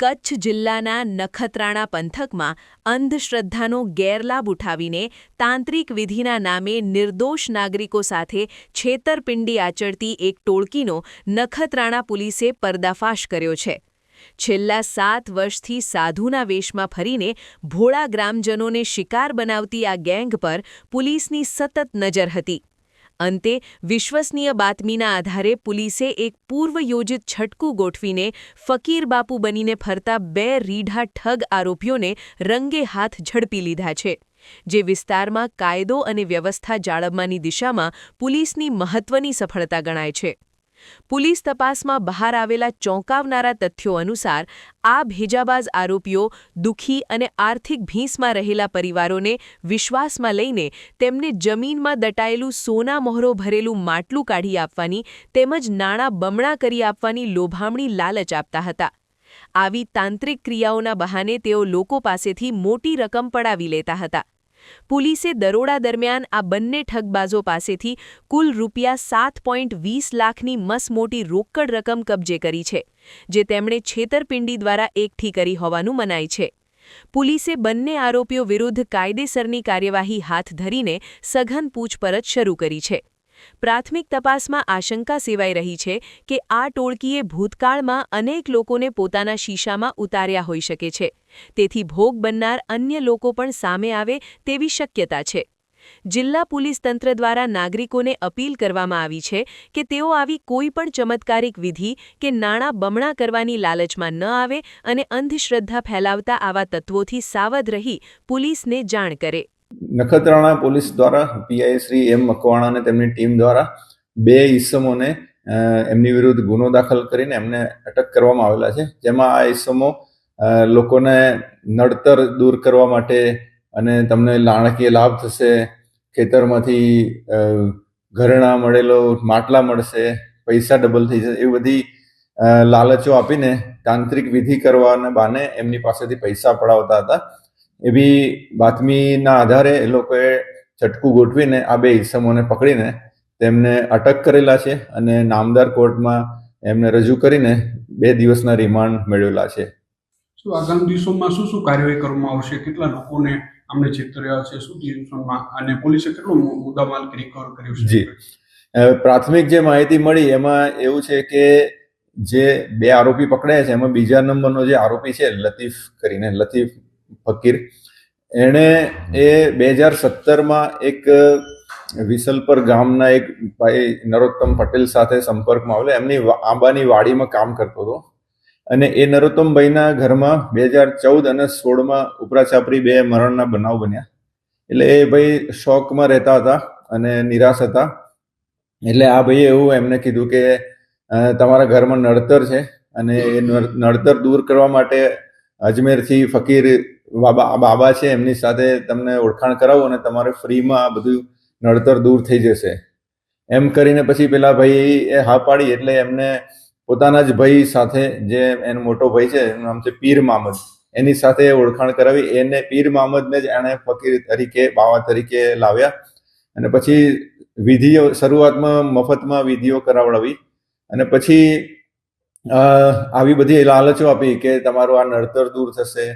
કચ્છ જિલ્લાના નખત્રાણા પંથકમાં અંધશ્રદ્ધાનો ગેરલાભ ઉઠાવીને તાંત્રિક વિધિના નામે નિર્દોષ નાગરિકો સાથે છેતરપિંડી આચરતી એક ટોળકીનો નખત્રાણા પોલીસે પર્દાફાશ કર્યો છે. છેલ્લા સાત વર્ષથી સાધુના વેશમાં ફરીને ભોળા ગ્રામજનોને શિકાર બનાવતી આ ગેંગ પર પોલીસની સતત નજર હતી. અંતે વિશ્વસનીય બાતમીના આધારે પોલીસે એક પૂર્વયોજિત છટકું ગોઠવીને ફકીર બાપુ બનીને ફરતા બે રીઢા ઠગ આરોપીઓને રંગે હાથ ઝડપી લીધા છે, જે વિસ્તારમાં કાયદો અને વ્યવસ્થા જાળવવાની દિશામાં પોલીસની મહત્વની સફળતા ગણાય છે. પોલીસ તપાસમાં બહાર આવેલા ચોંકાવનારા તથ્યો અનુસાર, આ ભેજાબાજ આરોપીઓ દુઃખી અને આર્થિક ભીંસમાં રહેલા પરિવારોને વિશ્વાસમાં લઈને તેમને જમીનમાં દટાયેલું સોના મોહરો ભરેલું માટલું કાઢી આપવાની તેમજ નાણાં બમણા કરી આપવાની લોભામણી લાલચ આપતા હતા. આવી તાંત્રિક ક્રિયાઓના બહાને તેઓ લોકો પાસેથી મોટી રકમ પડાવી લેતા હતા. પોલીસે દરોડા દરમિયાન આ બંને ઠગબાજો પાસેથી કુલ રૂપિયા સાત પોઈન્ટ વીસ લાખની મસમોટી રોકડ રકમ કબજે કરી છે, જે તેમણે છેતરપિંડી દ્વારા એકઠી કરી હોવાનું મનાય છે. પોલીસે બંને આરોપીઓ વિરુદ્ધ કાયદેસરની કાર્યવાહી હાથ ધરીને સઘન પૂછપરછ શરૂ કરી છે. પ્રાથમિક તપાસમાં આશંકા સેવાઈ રહી છે કે આ ટોળકીએ ભૂતકાળમાં અનેક લોકોને પોતાના શીશામાં ઉતાર્યા હોઈ શકે છે. તેથી ભોગ બનનાર અન્ય લોકો પણ સામે આવે તેવી શક્યતા છે. જિલ્લા પોલીસ તંત્ર દ્વારા નાગરિકોને અપીલ કરવામાં આવી છે કે તેઓ આવી કોઈ પણ ચમત્કારિક વિધિ કે નાણાં બમણા કરવાની લાલચમાં ન આવે અને અંધશ્રદ્ધા ફેલાવતા આવા તત્વોથી સાવધ રહી પોલીસને જાણ કરે. નખત્રાણા પોલીસ દ્વારા, પીઆઈ શ્રી એમ મકવાણા અને તેમની ટીમ દ્વારા બે ઈસમોને એમની વિરુદ્ધ ગુનો દાખલ કરીને એમને અટક કરવામાં આવેલા છે. જેમાં આ ઈસમો લોકોને નડતર દૂર કરવા માટે અને તમને નાણાકીય લાભ થશે, ખેતરમાંથી ઘરેણા મળેલો, માટલા મળશે, પૈસા ડબલ થઈ જશે એ બધી લાલચો આપીને તાંત્રિક વિધિ કરવાના બાને એમની પાસેથી પૈસા પડાવતા હતા. એવી બાતમીના આધારે એ લોકોએ ચટકું ગોઠવીને આ બે ઇસમોને પકડીને તેમને અટક કરેલા છે અને નામદાર કોર્ટમાં એમને રજૂ કરીને બે દિવસના રિમાન્ડ મેળવેલા છે. શું આગામી દિવસોમાં શું શું કાર્યવાહી કરવામાં આવશે? કેટલા લોકોને અમને છેતર્યા છે શું દિવસોમાં? અને પોલીસે કેટલો મુદ્દામાલ રિકવર કર્યો છે? જી. પ્રાથમિક જે માહિતી મળી એમાં એવું છે કે જે બે આરોપી પકડાયા છે એમાં બીજા નંબરનો જે આરોપી છે લતીફ કરીને લતીફ ફકીર. એણે એ બે હજાર સત્તરમાં એક વિસલપર ગામના એક ભાઈ નરોત્તમ પટેલ સાથે સંપર્કમાં આવેલો. એમની આંબાની વાડીમાં કામ કરતો હતો. અને એ નરોત્તમભાઈના ઘરમાં બે હજાર ચૌદ અને સોળમાં ઉપરાછાપરી બે મરણના બનાવ બન્યા. એટલે એ ભાઈ શોકમાં રહેતા હતા અને નિરાશ હતા. એટલે આ ભાઈએ એવું એમને કીધું કે તમારા ઘરમાં નડતર છે અને એ નડ- નડતર દૂર કરવા માટે અજમેરથી ફકીર બાબા બાબા છે, એમની સાથે તમને ઓળખાણ કરાવો અને તમારે ફ્રીમાં આ બધું નડતર દૂર થઈ જશે. એમ કરીને પછી પેલા ભાઈ એ હા પાડી એટલે એમને પોતાના જ ભાઈ સાથે જે એનો મોટો ભાઈ છે, એનું નામ છે પીર મામદ, એની સાથે ઓળખાણ કરાવી. એને પીર મામદને જ એણે ફકીર તરીકે, બાવા તરીકે લાવ્યા. અને પછી વિધિઓ શરૂઆતમાં મફતમાં વિધિઓ કરાવડાવી. અને પછી આવી બધી લાલચો આપી કે તમારું આ નડતર દૂર થશે,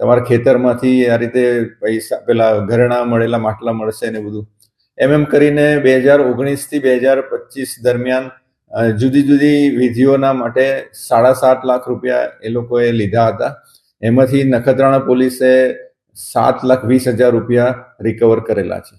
તમારા ખેતરમાંથી આ રીતે પૈસા, પેલા ઘરેણા મળેલા માટલા મળશે ને બધું. એમ એમ કરીને બે હજાર ઓગણીસથી બે હજાર પચીસ દરમિયાન જુદી જુદી વિધિઓના માટે સાડા સાત લાખ રૂપિયા એ લોકોએ લીધા હતા. એમાંથી નખત્રાણા પોલીસે સાત લાખ વીસ હજાર રૂપિયા રિકવર કરેલા છે.